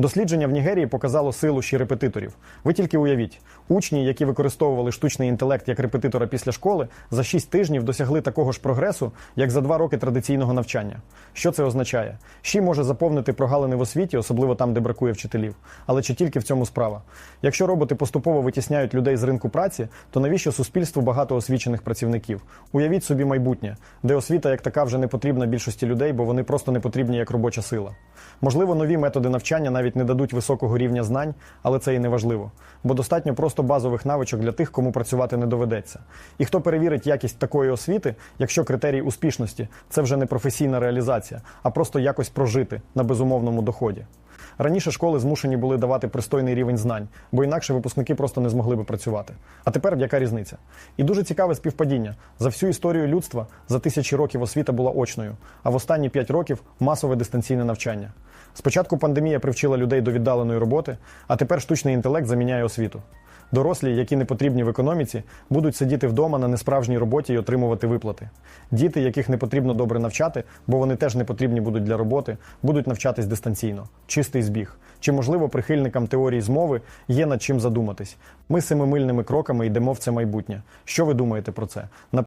Дослідження в Нігерії показало силу ще репетиторів. Ви тільки уявіть, учні, які використовували штучний інтелект як репетитора після школи, за 6 тижнів досягли такого ж прогресу, як за 2 роки традиційного навчання. Що це означає? Ші може заповнити прогалини в освіті, особливо там, де бракує вчителів. Але чи тільки в цьому справа? Якщо роботи поступово витісняють людей з ринку праці, то навіщо суспільству багато освічених працівників? Уявіть собі майбутнє, де освіта як така вже не потрібна більшості людей, бо вони просто не потрібні як робоча сила. Можливо, нові методи навчання навіть не дадуть високого рівня знань, але це і не важливо, бо достатньо просто базових навичок для тих, кому працювати не доведеться. І хто перевірить якість такої освіти, якщо критерій успішності це вже не професійна реалізація, а просто якось прожити на безумовному доході. Раніше школи змушені були давати пристойний рівень знань, бо інакше випускники просто не змогли би працювати. А тепер яка різниця? І дуже цікаве співпадіння. За всю історію людства за тисячі років освіта була очною, а в останні п'ять років масове дистанційне навчання. Спочатку пандемія привчила людей до віддаленої роботи, а тепер штучний інтелект заміняє освіту. Дорослі, які не потрібні в економіці, будуть сидіти вдома на несправжній роботі і отримувати виплати. Діти, яких не потрібно добре навчати, бо вони теж не потрібні будуть для роботи, будуть навчатись дистанційно. Чистий збіг. Чи можливо прихильникам теорії змови є над чим задуматись? Ми семимильними кроками йдемо в це майбутнє. Що ви думаєте про це?